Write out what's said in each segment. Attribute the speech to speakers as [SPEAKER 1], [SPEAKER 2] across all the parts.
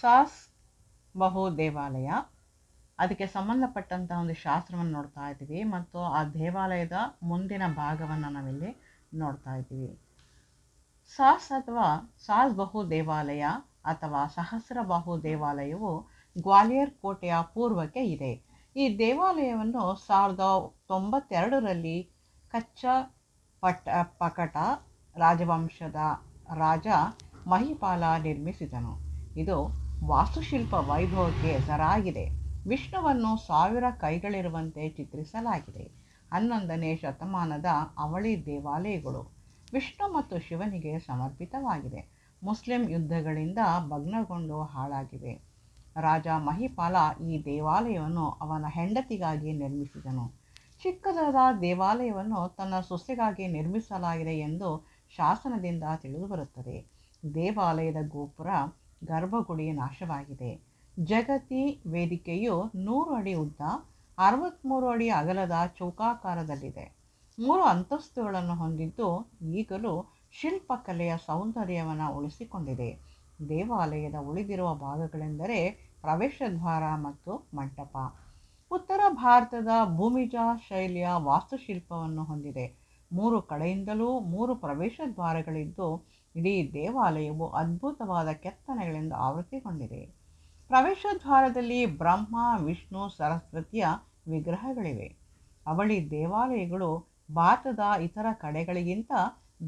[SPEAKER 1] Sauce ಬಹು ದೇವಾಲಯ ಅದಕ್ಕೆ ಸಂಬಂಧಪಟ್ಟಂತಹ ಒಂದು ಶಾಸ್ತ್ರವನ್ನು ನೋಡ್ತಾ ಇದ್ದೀವಿ. ಮತ್ತು ಆ ದೇವಾಲಯದ ಮುಂದಿನ ಭಾಗವನ್ನು ನಾವಿಲ್ಲಿ ನೋಡ್ತಾ ಇದ್ದೀವಿ. ಸಾಸ್ ಅಥವಾ ಸಾಸ್ ಬಹು ದೇವಾಲಯ ಅಥವಾ ಸಹಸ್ರಬಾಹು ದೇವಾಲಯವು ಗ್ವಾಲಿಯರ್ ಕೋಟೆಯ ಪೂರ್ವಕ್ಕೆ ಇದೆ. ಈ ದೇವಾಲಯವನ್ನು ಸಾವಿರದ ತೊಂಬತ್ತೆರಡರಲ್ಲಿ ಕಚ್ಚ ಪಟ್ಟ ಪಕಟ ರಾಜವಂಶದ ರಾಜ ಮಹಿಪಾಲ ನಿರ್ಮಿಸಿದನು. ಇದು ವಾಸ್ತುಶಿಲ್ಪ ವೈಭವಕ್ಕೆ ಹೆಸರಾಗಿದೆ. ವಿಷ್ಣುವನ್ನು ಸಾವಿರ ಕೈಗಳಿರುವಂತೆ ಚಿತ್ರಿಸಲಾಗಿದೆ. ಹನ್ನೊಂದನೇ ಶತಮಾನದ ಅವಳಿ ದೇವಾಲಯಗಳು ವಿಷ್ಣು ಮತ್ತು ಶಿವನಿಗೆ ಸಮರ್ಪಿತವಾಗಿದೆ. ಮುಸ್ಲಿಂ ಯುದ್ಧಗಳಿಂದ ಭಗ್ನಗೊಂಡು ಹಾಳಾಗಿವೆ. ರಾಜ ಮಹಿಪಾಲ ಈ ದೇವಾಲಯವನ್ನು ಅವನ ಹೆಂಡತಿಗಾಗಿ ನಿರ್ಮಿಸಿದನು. ಚಿಕ್ಕದಾದ ದೇವಾಲಯವನ್ನು ತನ್ನ ಸೊಸೆಗಾಗಿ ನಿರ್ಮಿಸಲಾಗಿದೆ ಎಂದು ಶಾಸನದಿಂದ ತಿಳಿದುಬರುತ್ತದೆ. ದೇವಾಲಯದ ಗೋಪುರ ಗರ್ಭಗುಡಿ ನಾಶವಾಗಿದೆ. ಜಗತಿ ವೇದಿಕೆಯು ನೂರು ಅಡಿ ಉದ್ದ ಅರವತ್ತ್ಮೂರು ಅಡಿ ಅಗಲದ ಚೌಕಾಕಾರದಲ್ಲಿದೆ. ಮೂರು ಅಂತಸ್ತುಗಳನ್ನು ಹೊಂದಿದ್ದು ಈಗಲೂ ಶಿಲ್ಪಕಲೆಯ ಸೌಂದರ್ಯವನ್ನು ಉಳಿಸಿಕೊಂಡಿದೆ. ದೇವಾಲಯದ ಉಳಿದಿರುವ ಭಾಗಗಳೆಂದರೆ ಪ್ರವೇಶದ್ವಾರ ಮತ್ತು ಮಂಟಪ. ಉತ್ತರ ಭಾರತದ ಭೂಮಿಜ ಶೈಲಿಯ ವಾಸ್ತುಶಿಲ್ಪವನ್ನು ಹೊಂದಿದೆ. ಮೂರು ಕಡೆಯಿಂದಲೂ ಮೂರು ಪ್ರವೇಶ ದ್ವಾರಗಳಿದ್ದು ಇಡೀ ದೇವಾಲಯವು ಅದ್ಭುತವಾದ ಕೆತ್ತನೆಗಳಿಂದ ಆವೃತ್ತಿಗೊಂಡಿದೆ. ಪ್ರವೇಶ ದ್ವಾರದಲ್ಲಿ ಬ್ರಹ್ಮ, ವಿಷ್ಣು, ಸರಸ್ವತಿಯ ವಿಗ್ರಹಗಳಿವೆ. ಅವಳಿ ದೇವಾಲಯಗಳು ಭಾರತದ ಇತರ ಕಡೆಗಳಿಗಿಂತ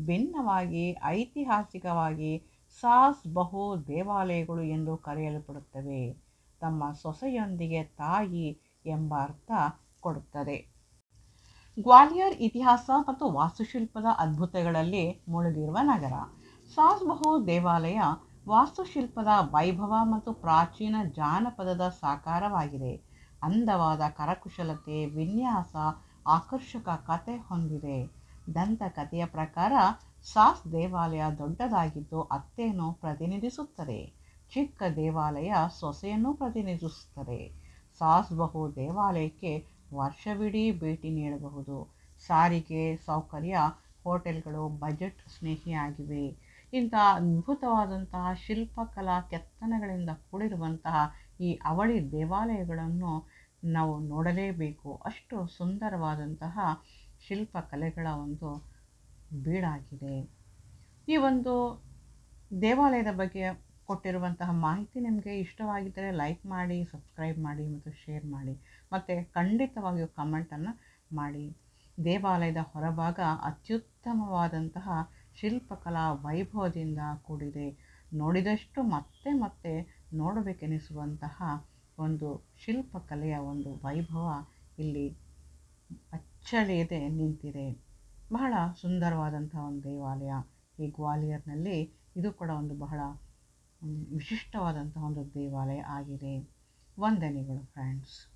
[SPEAKER 1] ಭಿನ್ನವಾಗಿ, ಐತಿಹಾಸಿಕವಾಗಿ ಸಾಸ್ ಬಹು ದೇವಾಲಯಗಳು ಎಂದು ಕರೆಯಲ್ಪಡುತ್ತವೆ. ತಮ್ಮ ಸೊಸೆಯೊಂದಿಗೆ ತಾಯಿ ಎಂಬ ಅರ್ಥ ಕೊಡುತ್ತದೆ. ಗ್ವಾಲಿಯರ್ ಇತಿಹಾಸ ಮತ್ತು ವಾಸ್ತುಶಿಲ್ಪದ ಅದ್ಭುತಗಳಲ್ಲಿ ಮುಳುಗಿರುವ ನಗರ. ಸಾಸ್ ಬಹು ದೇವಾಲಯ ವಾಸ್ತುಶಿಲ್ಪದ ವೈಭವ ಮತ್ತು ಪ್ರಾಚೀನ ಜಾನಪದದ ಸಾಕಾರವಾಗಿದೆ. ಅಂದವಾದ ಕರಕುಶಲತೆ, ವಿನ್ಯಾಸ, ಆಕರ್ಷಕ ಕತೆ ಹೊಂದಿದೆ. ದಂತಕಥೆಯ ಪ್ರಕಾರ ಸಾಸ್ ದೇವಾಲಯ ದೊಡ್ಡದಾಗಿದ್ದು ಅತ್ತೆಯನ್ನು ಪ್ರತಿನಿಧಿಸುತ್ತದೆ. ಚಿಕ್ಕ ದೇವಾಲಯ ಸೊಸೆಯನ್ನು ಪ್ರತಿನಿಧಿಸುತ್ತದೆ. ಸಾಸ್ ಬಹು ದೇವಾಲಯಕ್ಕೆ ವರ್ಷವಿಡೀ ಭೇಟಿ ನೀಡಬಹುದು. ಸಾರಿಗೆ ಸೌಕರ್ಯ, ಹೋಟೆಲ್ಗಳು ಬಜೆಟ್ ಸ್ನೇಹಿಯಾಗಿವೆ. ಇಂತಹ ಅದ್ಭುತವಾದಂತಹ ಶಿಲ್ಪಕಲಾ ಕೆತ್ತನೆಗಳಿಂದ ಕೂಡಿರುವಂತಹ ಈ ಅವಳಿ ದೇವಾಲಯಗಳನ್ನು ನಾವು ನೋಡಲೇಬೇಕು. ಅಷ್ಟು ಸುಂದರವಾದಂತಹ ಶಿಲ್ಪಕಲೆಗಳ ಒಂದು ಬೀಡಾಗಿದೆ. ಈ ಒಂದು ದೇವಾಲಯದ ಬಗ್ಗೆ ಕೊಟ್ಟಿರುವಂತಹ ಮಾಹಿತಿ ನಿಮಗೆ ಇಷ್ಟವಾಗಿದ್ದರೆ ಲೈಕ್ ಮಾಡಿ, ಸಬ್ಸ್ಕ್ರೈಬ್ ಮಾಡಿ ಮತ್ತು ಶೇರ್ ಮಾಡಿ. ಮತ್ತು ಖಂಡಿತವಾಗಿಯೂ ಕಮೆಂಟನ್ನು ಮಾಡಿ. ದೇವಾಲಯದ ಹೊರಭಾಗ ಅತ್ಯುತ್ತಮವಾದಂತಹ ಶಿಲ್ಪಕಲಾ ವೈಭವದಿಂದ ಕೂಡಿದೆ. ನೋಡಿದಷ್ಟು ಮತ್ತೆ ಮತ್ತೆ ನೋಡಬೇಕೆನಿಸುವಂತಹ ಒಂದು ಶಿಲ್ಪಕಲೆಯ ಒಂದು ವೈಭವ ಇಲ್ಲಿ ಅಚ್ಚಳಿಯದೆ ನಿಂತಿದೆ. ಬಹಳ ಸುಂದರವಾದಂಥ ಒಂದು ದೇವಾಲಯ. ಈ ಗ್ವಾಲಿಯರ್ನಲ್ಲಿ ಇದು ಕೂಡ ಒಂದು ಬಹಳ ವಿಶಿಷ್ಟವಾದಂಥ ಒಂದು ದೇವಾಲಯ ಆಗಿದೆ. ವಂದನೆಗಳು ಫ್ರೆಂಡ್ಸ್.